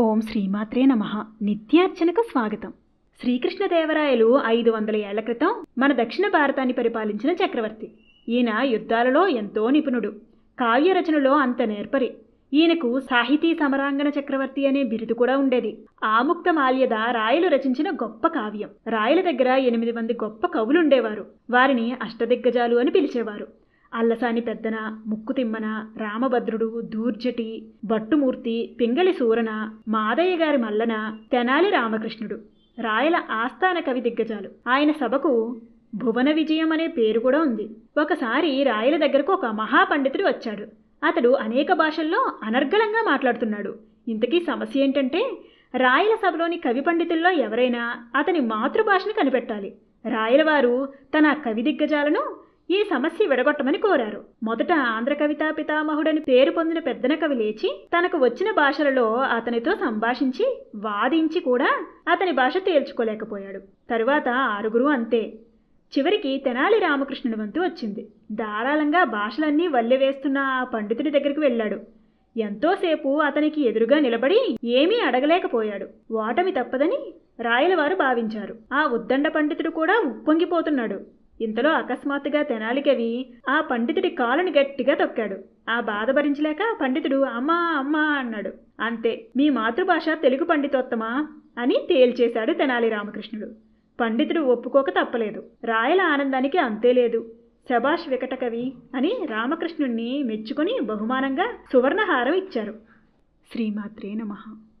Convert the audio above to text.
ఓం శ్రీమాత్రే నమ. నిత్యార్చనకు స్వాగతం. శ్రీకృష్ణదేవరాయలు ఐదు వందల ఏళ్ళ క్రితం మన దక్షిణ భారతాన్ని పరిపాలించిన చక్రవర్తి. ఈయన యుద్ధాలలో ఎంతో నిపుణుడు. కావ్య రచనలో అంత నేర్పరి. ఈయనకు సాహితీ సమరాంగణ చక్రవర్తి అనే బిరుదు కూడా ఉండేది. ఆముక్త మాల్యద రాయలు రచించిన గొప్ప కావ్యం. రాయల దగ్గర ఎనిమిది మంది గొప్ప కవులుండేవారు వారిని అష్టదిగ్గజాలు అని పిలిచేవారు. అల్లసాని పెద్దన ముక్కుతిమ్మన రామభద్రుడు దూర్జటి భట్టుమూర్తి పింగళి సూరన మాదయ్య గారి మల్లన తెనాలి రామకృష్ణుడు. రాయల ఆస్థాన కవి దిగ్గజాలు. ఆయన సభకు భువన విజయం అనే పేరు కూడా ఉంది. ఒకసారి రాయల దగ్గరకు ఒక మహాపండితుడు వచ్చాడు. అతడు అనేక భాషల్లో అనర్గళంగా మాట్లాడుతున్నాడు. ఇంతకీ సమస్య ఏంటంటే రాయల సభలోని కవి పండితుల్లో ఎవరైనా అతని మాతృభాషను కనిపెట్టాలి. రాయలవారు తన కవి దిగ్గజాలను ఈ సమస్య విడగొట్టమని కోరారు. మొదట ఆంధ్ర కవితా పితామహుడని పేరు పొందిన పెద్దన కవి లేచి తనకు వచ్చిన భాషలలో అతనితో సంభాషించి వాదించి కూడా అతని భాష తేల్చుకోలేకపోయాడు. తరువాత ఆరుగురు అంతే. చివరికి తెనాలి రామకృష్ణుని వంతు వచ్చింది. ధారాళంగా భాషలన్నీ వల్లెవేస్తున్న ఆ పండితుడి దగ్గరికి వెళ్ళాడు. ఎంతోసేపు అతనికి ఎదురుగా నిలబడి ఏమీ అడగలేకపోయాడు. ఓటమి తప్పదని రాయలవారు భావించారు. ఆ ఉద్దండ పండితుడు కూడా ఉప్పొంగిపోతున్నాడు. ఇంతలో అకస్మాత్తుగా తెనాలి కవి ఆ పండితుడి కాలుని గట్టిగా తొక్కాడు. ఆ బాధ భరించలేక పండితుడు అమ్మా అమ్మా అన్నాడు. అంతే మీ మాతృభాష తెలుగు పండితోత్తమా? అని తేల్చేశాడు తెనాలి రామకృష్ణుడు. పండితుడు ఒప్పుకోక తప్పలేదు. రాయల ఆనందానికి అంతే లేదు. శభాష్ వికట కవి అని రామకృష్ణుణ్ణి మెచ్చుకొని బహుమానంగా సువర్ణహారం ఇచ్చారు. శ్రీమాత్రే నమః.